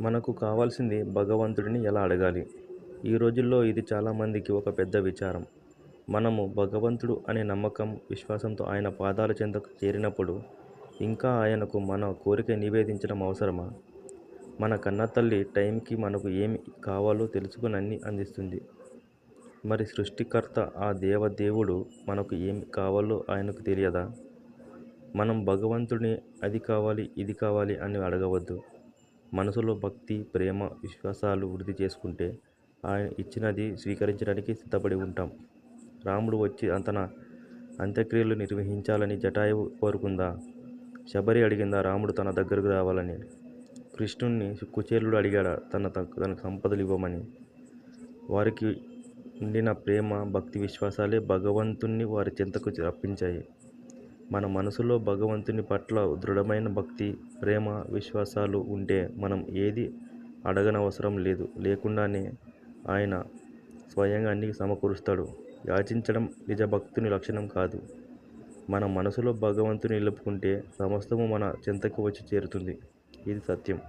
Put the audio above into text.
మనకు కావాల్సింది భగవంతుడిని ఎలా అడగాలి? ఈ రోజుల్లో ఇది చాలామందికి ఒక పెద్ద విచారం. మనము భగవంతుడు అనే నమ్మకం విశ్వాసంతో ఆయన పాదాల చెంతకు చేరినప్పుడు ఇంకా ఆయనకు మన కోరిక నివేదించడం అవసరమా? మన కన్నతల్లి టైంకి మనకు ఏమి కావాలో తెలుసుకుని అందిస్తుంది. మరి సృష్టికర్త ఆ దేవదేవుడు మనకు ఏమి కావాలో ఆయనకు తెలియదా? మనం భగవంతుడిని అది కావాలి ఇది కావాలి అని అడగవద్దు. మనసులో భక్తి ప్రేమ విశ్వాసాలు వృద్ధి చేసుకుంటే ఆయన ఇచ్చినది స్వీకరించడానికి సిద్ధపడి ఉంటాం. రాముడు వచ్చి తన అంత్యక్రియలు నిర్వహించాలని జటాయువు కోరుకుందా? శబరి అడిగిందా రాముడు తన దగ్గరకు రావాలని? కృష్ణుణ్ణి కుచేలుడు అడిగాడా? తన తనకు సంపదలు ఇవ్వమని. వారికి ఉండిన ప్రేమ భక్తి విశ్వాసాలే భగవంతుణ్ణి వారి చెంతకు రప్పించాయి. మన మనసులో భగవంతుని పట్ల దృఢమైన భక్తి ప్రేమ విశ్వాసాలు ఉంటే మనం ఏది అడగనవసరం లేదు. లేకుండానే ఆయన స్వయంగా అన్ని సమకూరుస్తాడు. యాచించడం నిజ భక్తుని లక్షణం కాదు. మన మనసులో భగవంతుని నిలుపుకుంటే సమస్తము మన చెంతకు వచ్చి చేరుతుంది. ఇది సత్యం.